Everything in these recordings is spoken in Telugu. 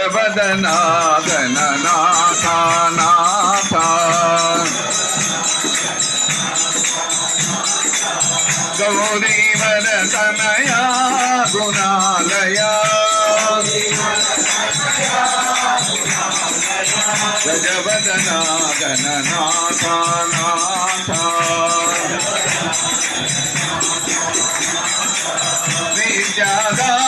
గజవదనా నాథ గౌరీవర తనయా గుణాలయా. గజవదనా గణనాథ నాథ విద్యాదాయక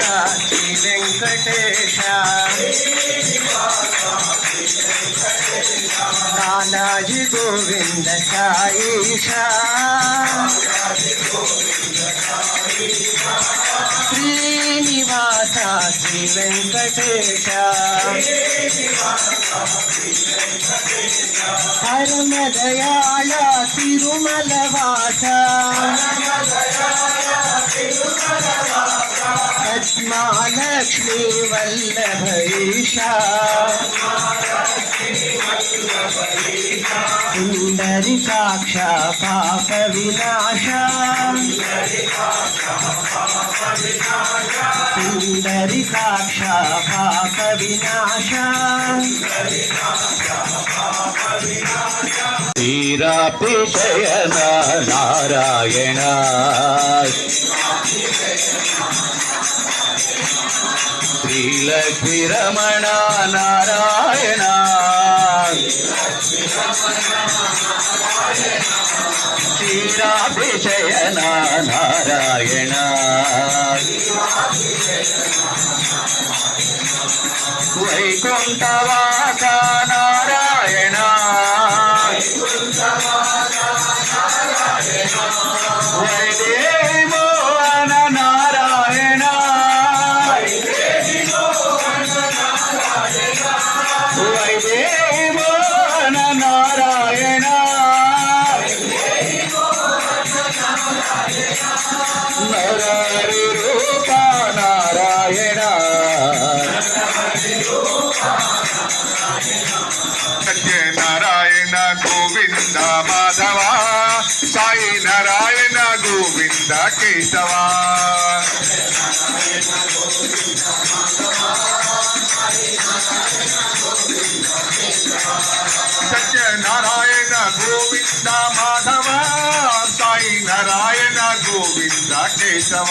శ్రీ వెంకటేశ నానాజీ గోవింద సాయిష శ్రీనివాస శ్రీ వెంకటేశ పరమ దయాళ తిరుమల వాస మహాలక్ష్మి వల్లభైషా సుందరి సాక్ష పాప వినాశ సుందరి సాక్ష పాప వినాశ శ్రీరాపి శయన నారాయణ శ్రీలక్ష్మి రమణ నారాయణ శ్రీరాపి నారాయణ వైకుంఠవాస నారాయణ వైదే కేశవ సత్యనారాయణ గోవింద మాధవ సాయి నారాయణ గోవింద కేశవ.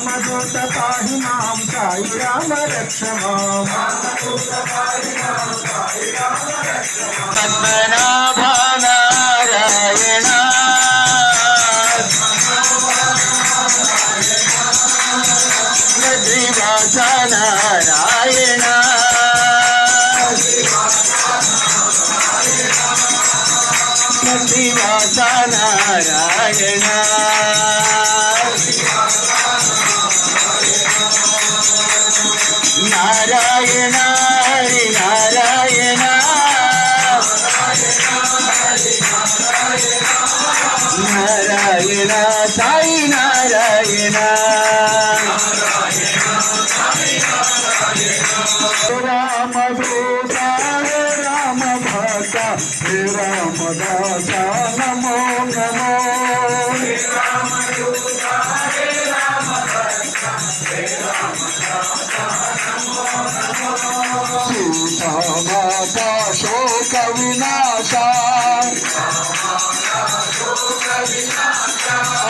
రామదూత పాహి మాం సాయి రామ రక్ష పద్మనాభ నారాయణ శ్రీవాస నారాయణ శ్రీవాస నారాయణ నారాయణ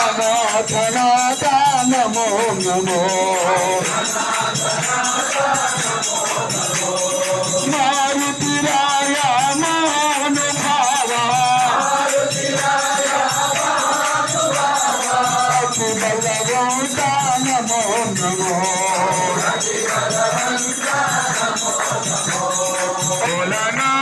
అనాథనాథ నమో నమో మారుతిరాయ మహానుభావ అతి బలవంత నమో నమో నమో నమో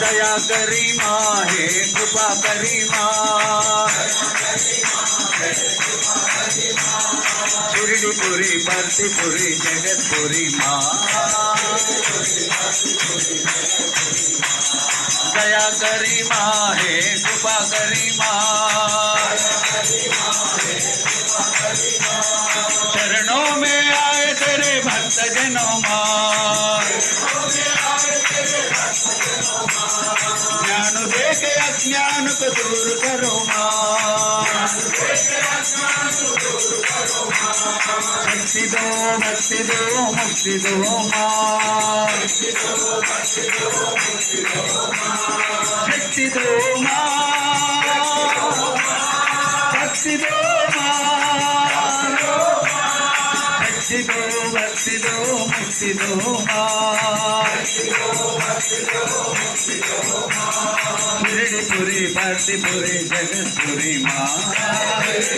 दया करी माँ, हे कृपा करी माँ। शिरडी पुरी भरती पुरी जगत पुरी माँ। दया करी माँ, हे कृपा करी माँ। चरणों में आए तेरे भक्त जनों माँ। ज्ञान दे के अज्ञान को दूर करो माँ शक्ति दो भक्ति दो मुक्ति दो माँ शक्ति दो माँ शक्ति दो వర్షిదో వర్షిదో ముక్తిదో పురిడి పురి జగత్పురి మా.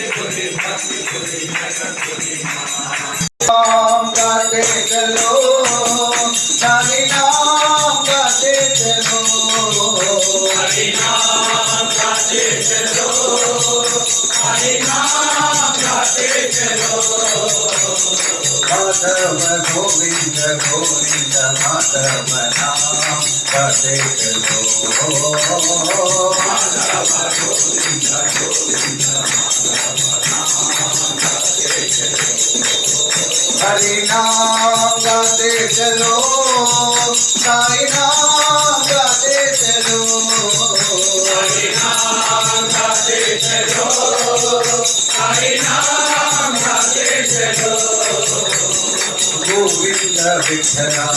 పురి జగత్పురి మా. माधव नाम गाते चलो हरि नाम गाते चलो साई नाम गाते चलो हरि नाम गाते चलो साई नाम गाते चलो गोविंद विठला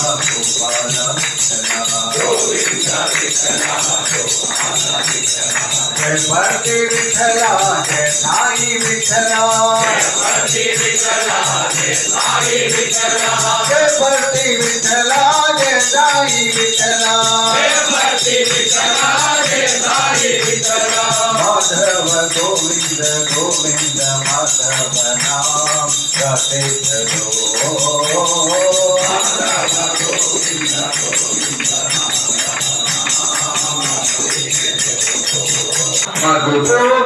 जय भक्ति विठला, जय साई विठला। जय भक्ति विठला, जय साई विठला। जय भक्ति विठला जय साई विठला जय भक्ति विठला जय साई विठला माधव गोविंद गोविंद माधव नाम कपित Madhav Govind Govind Madhav Mas o povo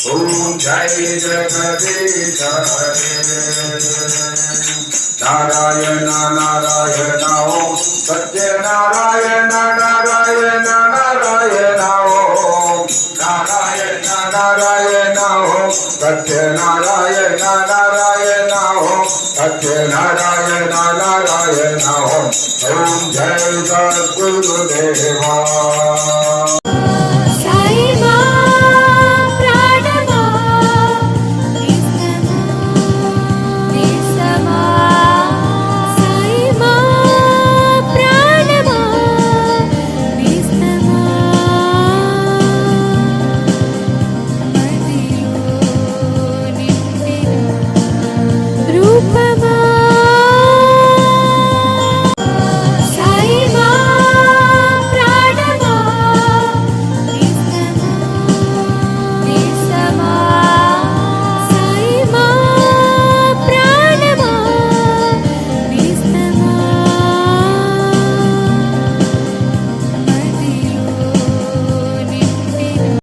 मन्दरगिरिधारि ॐ जय जगदीश हरे नारायण नारायण ॐ सत्यनारायण नारायण नारायण ॐ नारायण नारायण ॐ सत्यनारायण नारायण ॐ सत्यनारायण नारायण ॐ ॐ जय सद्गुरुदेवा